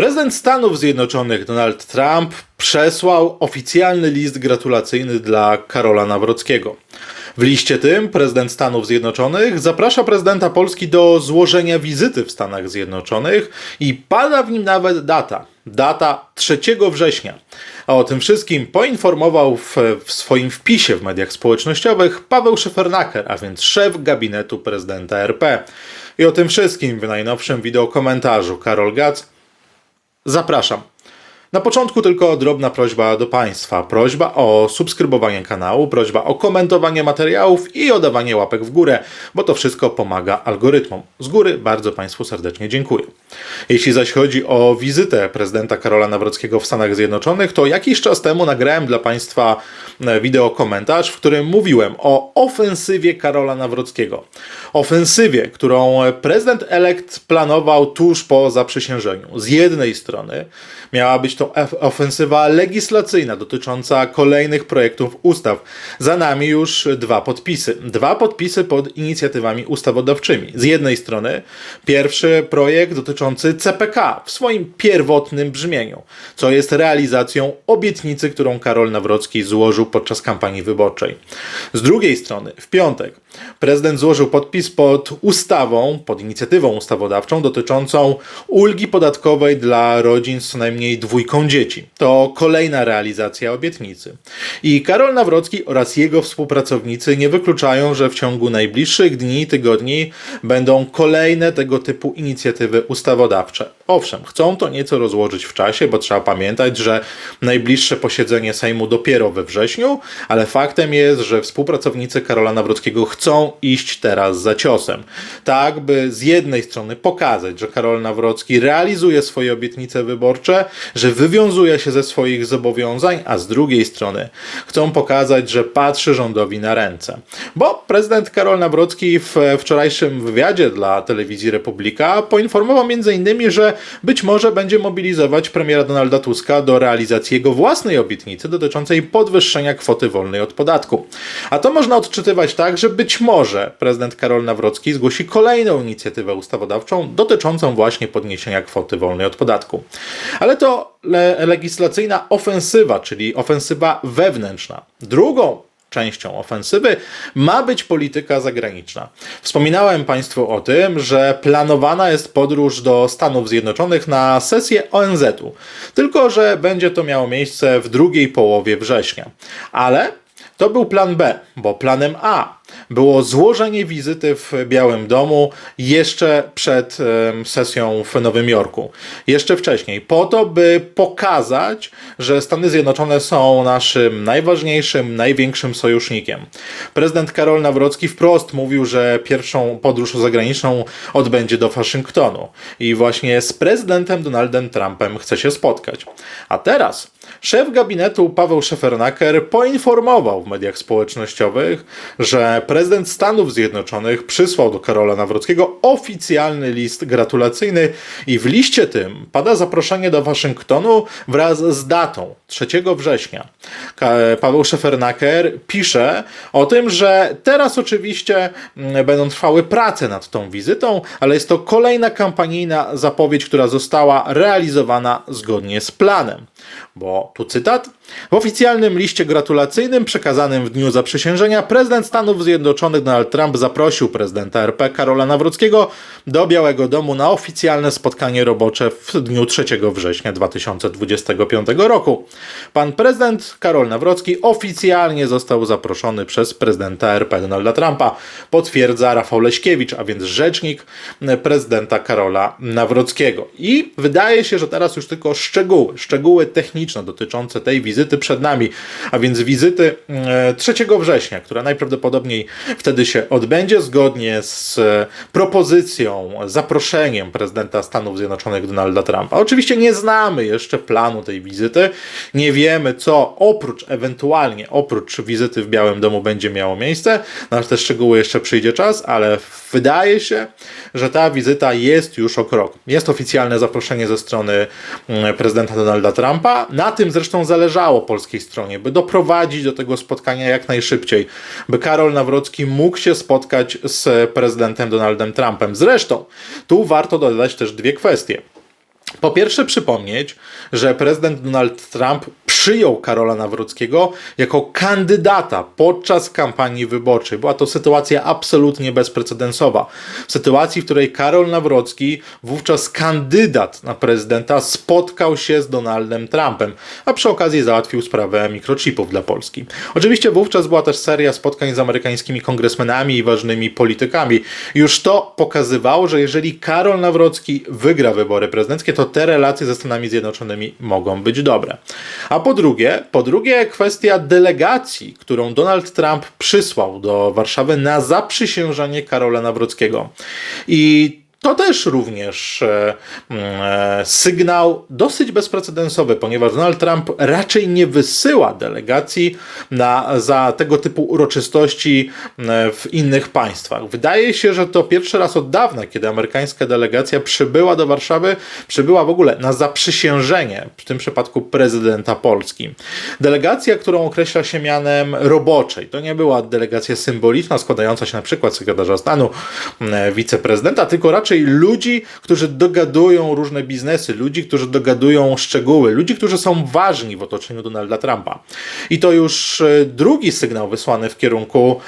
Prezydent Stanów Zjednoczonych Donald Trump przesłał oficjalny list gratulacyjny dla Karola Nawrockiego. W liście tym prezydent Stanów Zjednoczonych zaprasza prezydenta Polski do złożenia wizyty w Stanach Zjednoczonych i pada w nim nawet data. Data 3 września. A o tym wszystkim poinformował w, w swoim wpisie w mediach społecznościowych Paweł Szefernaker, a więc szef gabinetu prezydenta RP. I o tym wszystkim w najnowszym wideokomentarzu Karol Gac Zapraszam. Na początku tylko drobna prośba do Państwa. Prośba o subskrybowanie kanału, prośba o komentowanie materiałów i o dawanie łapek w górę, bo to wszystko pomaga algorytmom. Z góry bardzo Państwu serdecznie dziękuję. Jeśli zaś chodzi o wizytę prezydenta Karola Nawrockiego w Stanach Zjednoczonych, to jakiś czas temu nagrałem dla Państwa e, wideo komentarz, w którym mówiłem o ofensywie Karola Nawrockiego. Ofensywie, którą prezydent elekt planował tuż po zaprzysiężeniu. Z jednej strony miała być to ofensywa legislacyjna dotycząca kolejnych projektów ustaw. Za nami już dwa podpisy. Dwa podpisy pod inicjatywami ustawodawczymi. Z jednej strony pierwszy projekt dotyczący CPK w swoim pierwotnym brzmieniu, co jest realizacją obietnicy, którą Karol Nawrocki złożył podczas kampanii wyborczej. Z drugiej strony w piątek prezydent złożył podpis pod ustawą, pod inicjatywą ustawodawczą dotyczącą ulgi podatkowej dla rodzin z co najmniej dwójką dzieci. To kolejna realizacja obietnicy. I Karol Nawrocki oraz jego współpracownicy nie wykluczają, że w ciągu najbliższych dni, tygodni będą kolejne tego typu inicjatywy ustawodawcze. Owszem, chcą to nieco rozłożyć w czasie, bo trzeba pamiętać, że najbliższe posiedzenie Sejmu dopiero we wrześniu, ale faktem jest, że współpracownicy Karola Nawrockiego chcą iść teraz za ciosem. Tak, by z jednej strony pokazać, że Karol Nawrocki realizuje swoje obietnice wyborcze, że wywiązuje się ze swoich zobowiązań, a z drugiej strony chcą pokazać, że patrzy rządowi na ręce. Bo prezydent Karol Nawrocki w wczorajszym wywiadzie dla telewizji Republika poinformował m.in., że być może będzie mobilizować premiera Donalda Tuska do realizacji jego własnej obietnicy dotyczącej podwyższenia kwoty wolnej od podatku. A to można odczytywać tak, że być może prezydent Karol Nawrocki zgłosi kolejną inicjatywę ustawodawczą dotyczącą właśnie podniesienia kwoty wolnej od podatku. Ale to le- legislacyjna ofensywa, czyli ofensywa wewnętrzna. Drugą częścią ofensywy ma być polityka zagraniczna. Wspominałem Państwu o tym, że planowana jest podróż do Stanów Zjednoczonych na sesję ONZ-u, tylko że będzie to miało miejsce w drugiej połowie września. Ale to był plan B, bo planem A było złożenie wizyty w Białym Domu jeszcze przed sesją w Nowym Jorku. Jeszcze wcześniej, po to, by pokazać, że Stany Zjednoczone są naszym najważniejszym, największym sojusznikiem. Prezydent Karol Nawrocki wprost mówił, że pierwszą podróż zagraniczną odbędzie do Waszyngtonu i właśnie z prezydentem Donaldem Trumpem chce się spotkać. A teraz szef gabinetu Paweł Szefernaker poinformował w mediach społecznościowych, że prezydent Stanów Zjednoczonych przysłał do Karola Nawrockiego oficjalny list gratulacyjny i w liście tym pada zaproszenie do Waszyngtonu wraz z datą 3 września. Paweł Szefernaker pisze o tym, że teraz oczywiście mm, będą trwały prace nad tą wizytą, ale jest to kolejna kampanijna zapowiedź, która została realizowana zgodnie z planem. Bo tu cytat. W oficjalnym liście gratulacyjnym przekazanym w dniu zaprzysiężenia prezydent Stanów Zjednoczonych Donald Trump zaprosił prezydenta RP Karola Nawrockiego do Białego Domu na oficjalne spotkanie robocze w dniu 3 września 2025 roku. Pan prezydent Karol Nawrocki oficjalnie został zaproszony przez prezydenta RP Donalda Trumpa. Potwierdza Rafał Leśkiewicz, a więc rzecznik prezydenta Karola Nawrockiego. I wydaje się, że teraz już tylko szczegóły, szczegóły techniczne dotyczące tej wizyty przed nami, a więc wizyty e, 3 września, która najprawdopodobniej wtedy się odbędzie zgodnie z e, propozycją, zaproszeniem prezydenta Stanów Zjednoczonych Donalda Trumpa. Oczywiście nie znamy jeszcze planu tej wizyty, nie wiemy co oprócz ewentualnie oprócz wizyty w Białym Domu będzie miało miejsce, na te szczegóły jeszcze przyjdzie czas, ale wydaje się, że ta wizyta jest już o krok. Jest oficjalne zaproszenie ze strony mm, prezydenta Donalda Trumpa. Na tym zresztą zależało polskiej stronie, by doprowadzić do tego spotkania jak najszybciej, by Karol Nawrocki mógł się spotkać z prezydentem Donaldem Trumpem. Zresztą tu warto dodać też dwie kwestie. Po pierwsze, przypomnieć, że prezydent Donald Trump przyjął Karola Nawrockiego jako kandydata podczas kampanii wyborczej. Była to sytuacja absolutnie bezprecedensowa. Sytuacji, w której Karol Nawrocki, wówczas kandydat na prezydenta, spotkał się z Donaldem Trumpem, a przy okazji załatwił sprawę mikrochipów dla Polski. Oczywiście wówczas była też seria spotkań z amerykańskimi kongresmenami i ważnymi politykami. Już to pokazywało, że jeżeli Karol Nawrocki wygra wybory prezydenckie, to te relacje ze Stanami Zjednoczonymi mogą być dobre. A po drugie, po drugie kwestia delegacji, którą Donald Trump przysłał do Warszawy na zaprzysiężenie Karola Nawrockiego. I to też również e, e, sygnał dosyć bezprecedensowy, ponieważ Donald Trump raczej nie wysyła delegacji na, za tego typu uroczystości e, w innych państwach. Wydaje się, że to pierwszy raz od dawna, kiedy amerykańska delegacja przybyła do Warszawy, przybyła w ogóle na zaprzysiężenie, w tym przypadku prezydenta Polski. Delegacja, którą określa się mianem roboczej. To nie była delegacja symboliczna, składająca się na przykład sekretarza stanu, e, wiceprezydenta, tylko raczej ludzi, którzy dogadują różne biznesy, ludzi, którzy dogadują szczegóły, ludzi, którzy są ważni w otoczeniu Donalda Trumpa. I to już e, drugi sygnał wysłany w kierunku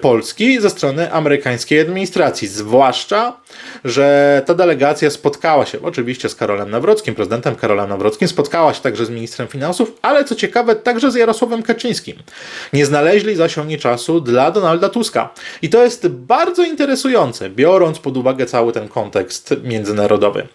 Polski ze strony amerykańskiej administracji, zwłaszcza, że ta delegacja spotkała się oczywiście z Karolem Nawrockim, prezydentem Karolem Nawrockim, spotkała się także z ministrem finansów, ale co ciekawe, także z Jarosławem Kaczyńskim. Nie znaleźli zaś czasu dla Donalda Tuska. I to jest bardzo interesujące, biorąc pod uwagę cały ten kontekst międzynarodowy.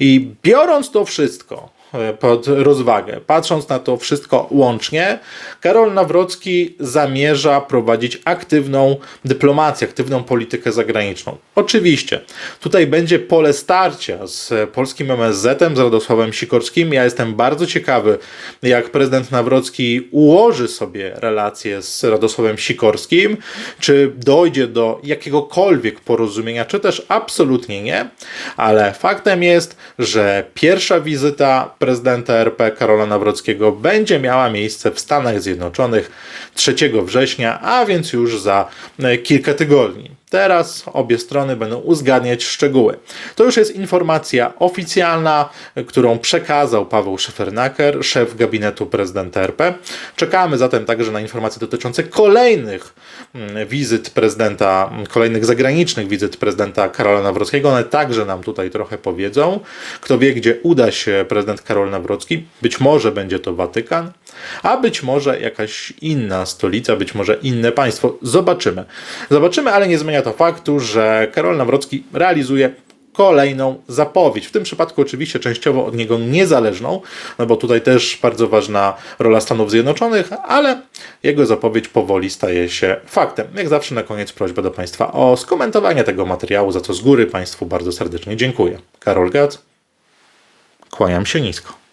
I biorąc to wszystko, pod rozwagę. Patrząc na to wszystko łącznie, Karol Nawrocki zamierza prowadzić aktywną dyplomację, aktywną politykę zagraniczną. Oczywiście, tutaj będzie pole starcia z polskim MSZ-em, z Radosławem Sikorskim. Ja jestem bardzo ciekawy, jak prezydent Nawrocki ułoży sobie relacje z Radosławem Sikorskim, czy dojdzie do jakiegokolwiek porozumienia, czy też absolutnie nie, ale faktem jest, że pierwsza wizyta prezydenta RP Karola Nawrockiego będzie miała miejsce w Stanach Zjednoczonych 3 września, a więc już za e, kilka tygodni. Teraz obie strony będą uzgadniać szczegóły. To już jest informacja oficjalna, którą przekazał Paweł Szefernaker, szef gabinetu prezydenta RP. Czekamy zatem także na informacje dotyczące kolejnych mm, wizyt prezydenta, kolejnych zagranicznych wizyt prezydenta Karola Nawrockiego. One także nam tutaj trochę powiedzą. Kto wie, gdzie uda się prezydent Karol Nawrocki. Być może będzie to Watykan, a być może jakaś inna stolica, być może inne państwo. Zobaczymy. Zobaczymy, ale nie zmienia to faktu, że Karol Nawrocki realizuje kolejną zapowiedź. W tym przypadku oczywiście częściowo od niego niezależną, no bo tutaj też bardzo ważna rola Stanów Zjednoczonych, ale jego zapowiedź powoli staje się faktem. Jak zawsze na koniec prośba do Państwa o skomentowanie tego materiału, za co z góry Państwu bardzo serdecznie dziękuję. Karol Gac, kłaniam się nisko.